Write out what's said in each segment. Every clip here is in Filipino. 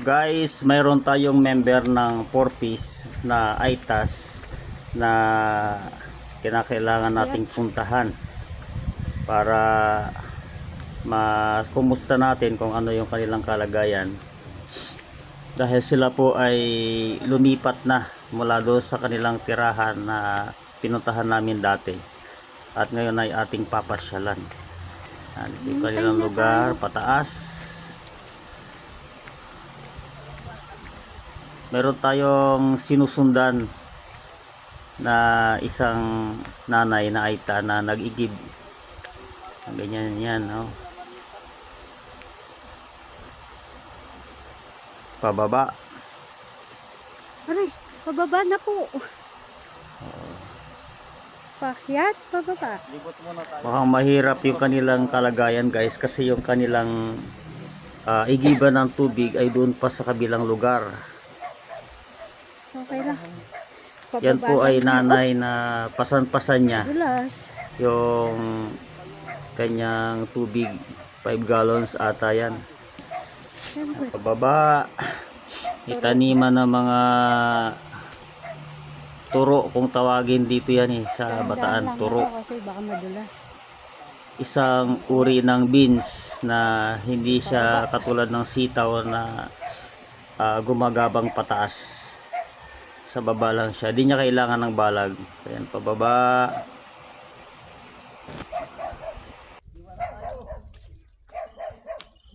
Guys, mayroon tayong member ng 4-piece na ITAS na kinakailangan nating puntahan para makumusta natin kung ano yung kanilang kalagayan. Dahil sila po ay lumipat na mula doon sa kanilang tirahan na pinuntahan namin dati. At ngayon ay ating papasyalan. Yan, yung kanilang lugar, pataas. Meron tayong sinusundan na isang nanay na aita na nag-igib. Ganyan yan, no? Pababa. Aray, pababa na po. Pakyat, pababa. Mukhang mahirap yung kanilang kalagayan, guys, kasi yung kanilang ah, igiban ng tubig ay doon pa sa kabilang lugar. Okay lang. Pababa Yan po ay nanay na pasan-pasan niya. Dulas. yung kanyang tubig 5 gallons ata yan. Pababa. Itaniman ng mga turo kung tawagin dito yan eh sa bataan turo. Kasi baka madulas. isang uri ng beans na hindi siya katulad ng sitaw na ah, gumagabang pataas sa baba lang siya di niya kailangan ng balag so yan pababa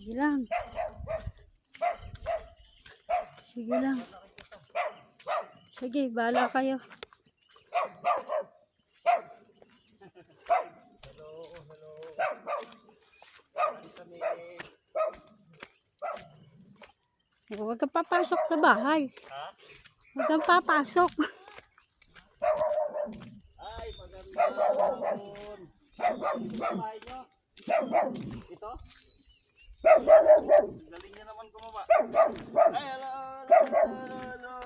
Sige lang. Sige lang. Sige, bahala kayo. Huwag kang papasok sa bahay. Huwag kang papasok. Ito? Galing niya naman kumaba. Ay, hello, hello.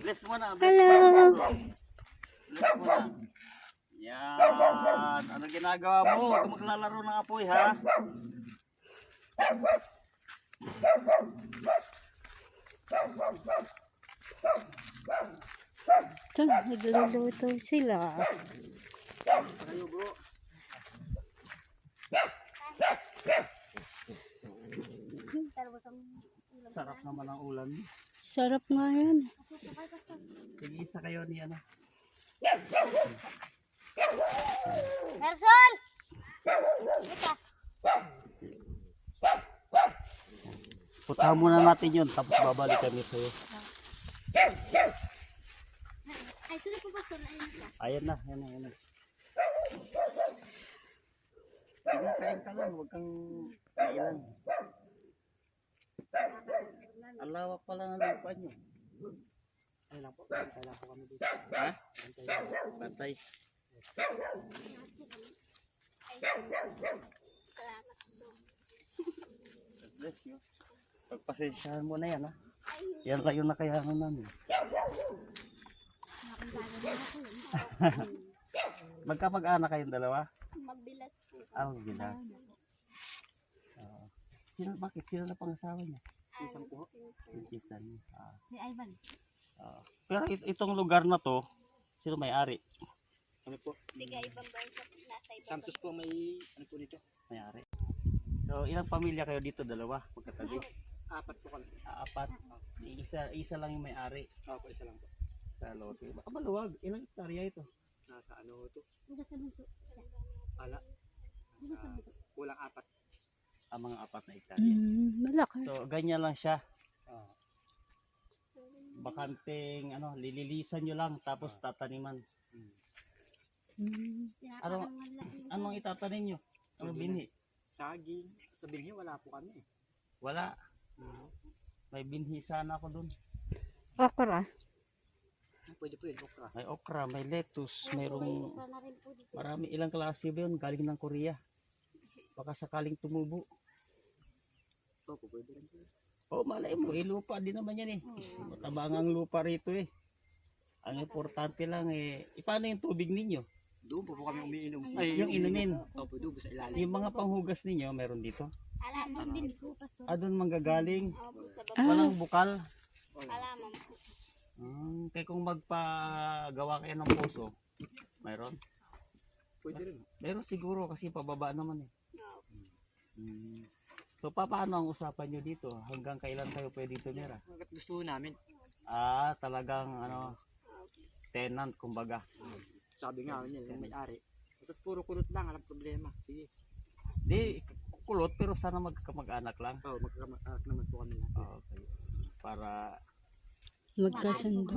Bless mo na. Bless Hello. Bless mo na. Yan. Ano ginagawa mo? Huwag maglalaro ng apoy, ha? Ito, nagluluto sila. Sarap naman ang ulam. Sarap nga yan. Tig-isa kayo ni ano. Person! Putahan muna natin yun, tapos babalik kami sa'yo. Sino po ba ito? Ayan na, ayan na, ayan na. Kain ka lang, huwag kang kailan. Ang lawak pala ng lupa nyo. Ay lang po, bantay lang po kami dito. Ha? Bantay lang. Bantay. God bless you. Pagpasensyahan mo na yan ha. Yan lang yung nakayanan namin. Magkapag-anak kayong dalawa? Magbilas po. Ah, magbilas. Oo. Sino, bakit? Sino na pangasawa niya? Isang po. Yung kisan niya. Ah, Si Ivan. oo. Pero it- itong lugar na to, sino may-ari? Ano po? Tiga ibang bansa po. Nasa ibang Santos po may, ano po dito? May-ari. So, ilang pamilya kayo dito? Dalawa? Magkatabi? Apat po kami. apat. Isa, isa lang yung may-ari. Opo, isa lang po. Sa lote. Baka maluwag. Ilang hektarya ito? Nasa ano ito? Ala. Kulang apat. Ang mga apat na hektarya. Mm, malaki. So, ganyan lang siya. Bakanting, ano, lililisan nyo lang, tapos tataniman. Mm. Ano, anong itatanim nyo? Ano binhi? saging. Sa bilhi, wala po kami. Wala. May binhi sana ako dun. Okra. Pwede po yun, okra. May okra, may lettuce, mayroong marami ilang klase ba yun? Galing ng Korea. Baka sakaling tumubo. Opo, pwede rin po. Oh, malay mo, eh, lupa din naman yan eh. Matabang ang lupa rito eh. Ang importante lang eh, eh, paano yung tubig ninyo? Doon po po kami umiinom. Yung inumin. Opo, doon po sa ilalim. Yung mga panghugas ninyo, meron dito? Halaman din po, pastor. Ah, doon manggagaling. Opo, sa baba. Ah. Walang bukal. Halaman po. Hmm, kaya kung magpagawa kayo ng puso, mayroon? Pwede rin. Meron siguro kasi pababa naman eh. Hmm. So, pa, paano ang usapan nyo dito? Hanggang kailan kayo pwede tumira? Hanggat gusto namin. Ah, talagang ano, tenant kumbaga. Sabi nga niya, yung may-ari. Basta puro kulot lang, alam problema. Sige. Di, kulot pero sana magkamag-anak lang. Oo, magkakamak naman po kami Okay. Para Magkasundo.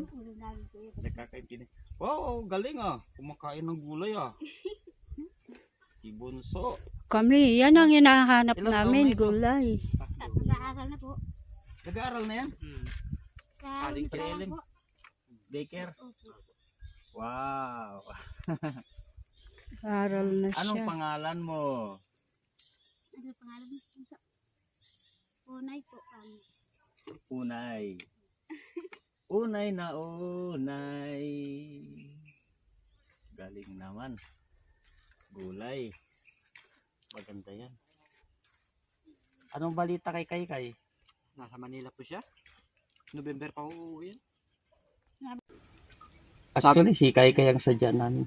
nagkakaintindi. Wow, galing ah. Kumakain ng gulay ah. si Bunso. Kami, yan ang hinahanap Ilang namin, gulay. Nag-aaral na po. Nag-aaral na yan? Hmm. Karoon Sa po. Daycare? Wow. Aral na Anong siya. pangalan mo? Ano pangalan mo? Unay po kami. Unay. Na unay. Galing naman. Gulay. Maganda yan. Anong balita kay Kay Kay? Nasa Manila po siya. November pa uuwi yan. Actually, si Kay Kay ang sadya namin.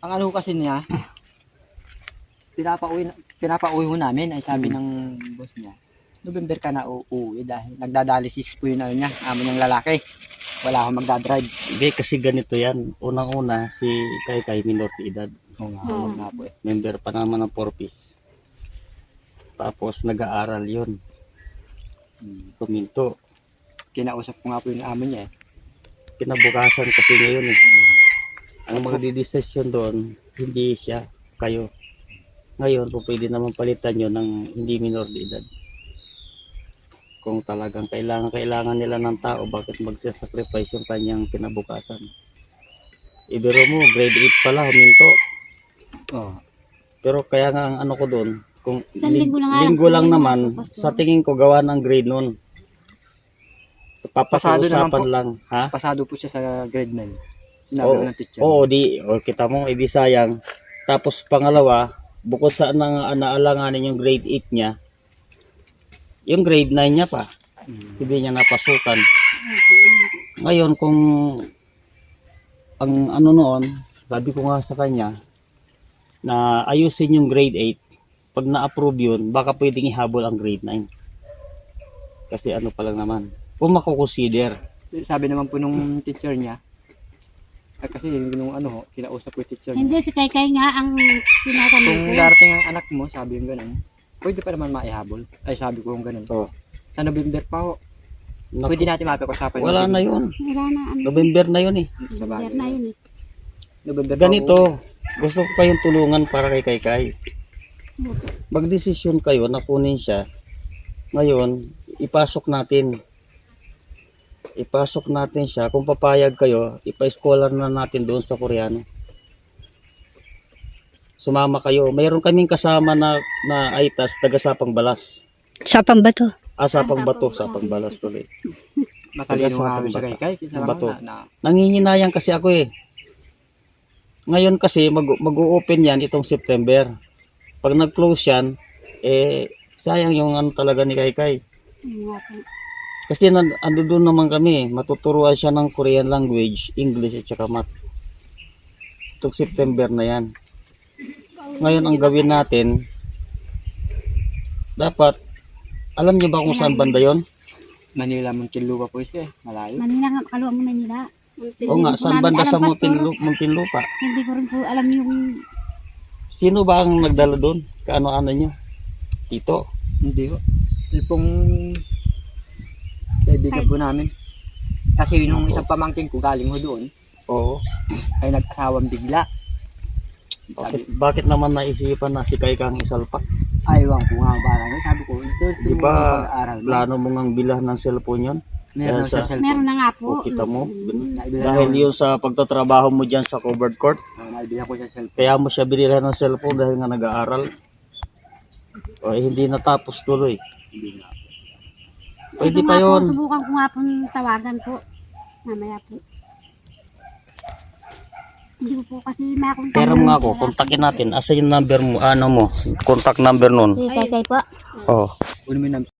Ang ano kasi niya, pinapauwi, na- pinapauwi namin, ay sabi ng boss niya, November ka na uuwi dahil nagdadialysis po yun ano niya, amin yung lalaki. Wala akong magdadrive. Hindi, kasi ganito yan. Unang-una, si Kay Kay minor de edad. Oo nga, Oo. oo nga po eh. Member pa naman ng Porpis. Tapos nag-aaral yun. Hmm. Kuminto. Kinausap ko nga po yung amin niya eh. Kinabukasan kasi ngayon eh. Ang magdidesisyon doon, hindi siya, kayo. Ngayon, kung pwede naman palitan nyo ng hindi minor de edad. Kung talagang kailangan kailangan nila ng tao, bakit magsasacrifice yung kanyang kinabukasan? Ibiro mo, grade 8 pala, huminto. Oo. Pero kaya nga ang ano ko doon, kung ling- linggo lang naman, sa tingin ko gawa ng grade noon. Pasado naman Papasausapan po. lang, ha? Pasado po siya sa grade 9. Sinabi Oo. ko ng teacher. Oo, di, o, kita mo, edi sayang. Tapos pangalawa, bukod sa na, naalanganin yung grade 8 niya, yung grade 9 niya pa, Hmm. hindi niya napasukan. Ngayon, kung ang ano noon, sabi ko nga sa kanya, na ayusin yung grade 8, pag na-approve yun, baka pwedeng ihabol ang grade 9. Kasi ano pa lang naman, kung makukonsider, Sabi naman po nung teacher niya, ay kasi nung ano, kinausap ko yung teacher niya. Hindi, si Kay Kay nga ang tinatanong Kung ko. darating ang anak mo, sabi yung ganun, pwede pa naman maihabol. Ay, sabi ko yung ganun. Oo. Sa November pa ho. naku, Pwede natin mapag-usapan. wala na yun. Wala na, ano. November na yun eh. November na yun eh. November pa Ganito, ho. gusto ko kayong tulungan para kay Kay Kay. Magdesisyon kayo na kunin siya. Ngayon, ipasok natin. Ipasok natin siya. Kung papayag kayo, ipa-scholar na natin doon sa Koreano. Sumama kayo. Mayroon kaming kasama na, na ITAS, taga Sapang Balas. Sapang ba to? Ah, Sapang Bato, Sapang- Balas tuloy. Matalino nga siya bata. kay Bato. na, na, Nanginginayang kasi ako eh. Ngayon kasi mag, mag-open yan itong September. Pag nag-close yan, eh sayang yung ano talaga ni Kai Kai. Yung nga po. Kasi nan, ano doon naman kami, matuturuan siya ng Korean language, English at saka math. Itong September na yan. Ngayon ang gawin natin, dapat, alam niyo ba kung saan banda yon? Manila, Muntinlupa po siya eh. Malayo. Manila nga, kaluwa mo Manila. Oo nga, ko saan banda sa. Muntinlupa? Muntinlupa? Hindi ko rin po alam yung Sino ba ang nagdala doon? Kaano-ano niyo? Tito? Hindi ho. Yung pong kaibigan po namin. Kasi nung isang pamangkin ko galing ho doon, Oo. ay nag-asawang bigla. Bakit, bakit naman naisipan na si Kai Kang isalpak? Aywan ko nga parang sabi ko, ito Di ba. Plano mo ngang bilhan ng cellphone yon? Meron Sa- sa cellphone. meron na nga po. O kita mo? Naibilan Dahil yun sa pagtatrabaho mo dyan sa covered court, Oh, naibilan ko sa cellphone. kaya mo siya binilhan ng cellphone dahil nga nag-aaral. O eh, hindi natapos tuloy. Hindi nga. Pwede pa yun. Subukan ko nga pong tawagan po. Mamaya po. Hindi ko po kasi makakontak. Pero nga ako, kontakin natin. Asa yung number mo, ano mo, contact number nun. Si Kay po. Oh. Kunin mo yung